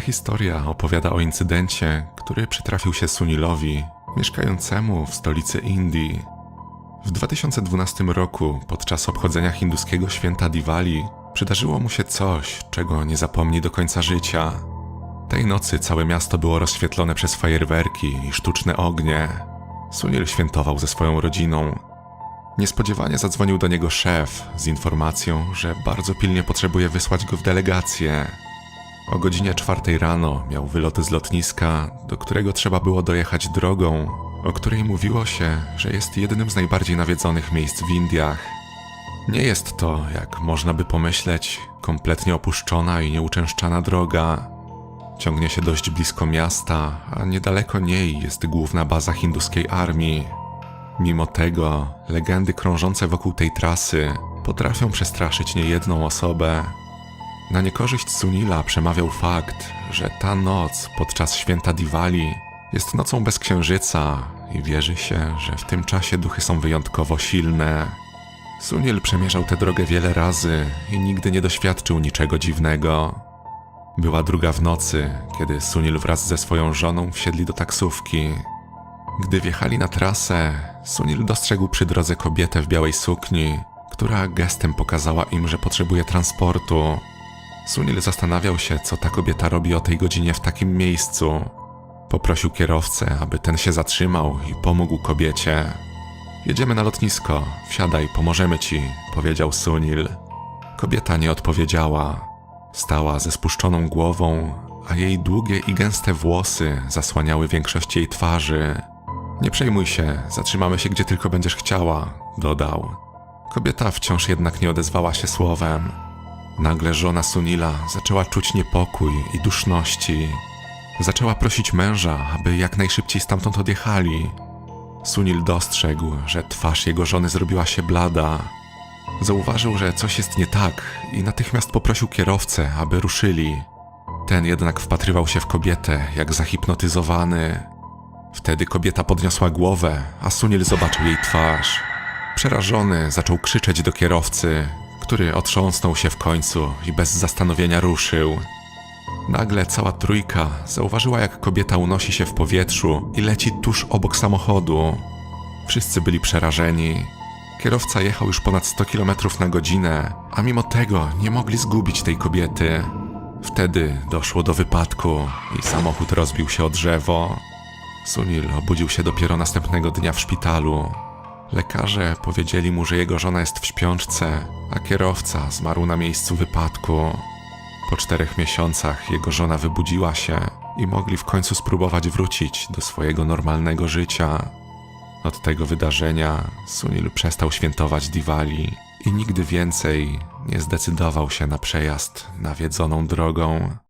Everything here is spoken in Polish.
historia opowiada o incydencie, który przytrafił się Sunilowi, mieszkającemu w stolicy Indii. W 2012 roku, podczas obchodzenia hinduskiego święta Diwali, przydarzyło mu się coś, czego nie zapomni do końca życia. Tej nocy całe miasto było rozświetlone przez fajerwerki i sztuczne ognie. Sunil świętował ze swoją rodziną. Niespodziewanie zadzwonił do niego szef z informacją, że bardzo pilnie potrzebuje wysłać go w delegację. O godzinie czwartej rano miał wylot z lotniska, do którego trzeba było dojechać drogą, o której mówiło się, że jest jednym z najbardziej nawiedzonych miejsc w Indiach. Nie jest to, jak można by pomyśleć, kompletnie opuszczona i nieuczęszczana droga. Ciągnie się dość blisko miasta, a niedaleko niej jest główna baza hinduskiej armii. Mimo tego, legendy krążące wokół tej trasy potrafią przestraszyć niejedną osobę. Na niekorzyść Sunila przemawiał fakt, że ta noc podczas święta Diwali jest nocą bez księżyca i wierzy się, że w tym czasie duchy są wyjątkowo silne. Sunil przemierzał tę drogę wiele razy i nigdy nie doświadczył niczego dziwnego. Była druga w nocy, kiedy Sunil wraz ze swoją żoną wsiedli do taksówki. Gdy wjechali na trasę, Sunil dostrzegł przy drodze kobietę w białej sukni, która gestem pokazała im, że potrzebuje transportu. Sunil zastanawiał się, co ta kobieta robi o tej godzinie w takim miejscu. Poprosił kierowcę, aby ten się zatrzymał i pomógł kobiecie. Jedziemy na lotnisko, wsiadaj, pomożemy ci, powiedział Sunil. Kobieta nie odpowiedziała. Stała ze spuszczoną głową, a jej długie i gęste włosy zasłaniały większość jej twarzy. Nie przejmuj się, zatrzymamy się gdzie tylko będziesz chciała, dodał. Kobieta wciąż jednak nie odezwała się słowem. Nagle żona Sunila zaczęła czuć niepokój i duszności. Zaczęła prosić męża, aby jak najszybciej stamtąd odjechali. Sunil dostrzegł, że twarz jego żony zrobiła się blada. Zauważył, że coś jest nie tak i natychmiast poprosił kierowcę, aby ruszyli. Ten jednak wpatrywał się w kobietę, jak zahipnotyzowany. Wtedy kobieta podniosła głowę, a Sunil zobaczył jej twarz. Przerażony zaczął krzyczeć do kierowcy, który otrząsnął się w końcu i bez zastanowienia ruszył. Nagle cała trójka zauważyła, jak kobieta unosi się w powietrzu i leci tuż obok samochodu. Wszyscy byli przerażeni. Kierowca jechał już ponad 100 km na godzinę, a mimo tego nie mogli zgubić tej kobiety. Wtedy doszło do wypadku i samochód rozbił się o drzewo. Sunil obudził się dopiero następnego dnia w szpitalu. Lekarze powiedzieli mu, że jego żona jest w śpiączce, a kierowca zmarł na miejscu wypadku. Po czterech miesiącach jego żona wybudziła się i mogli w końcu spróbować wrócić do swojego normalnego życia. Od tego wydarzenia Sunil przestał świętować Diwali i nigdy więcej nie zdecydował się na przejazd nawiedzoną drogą.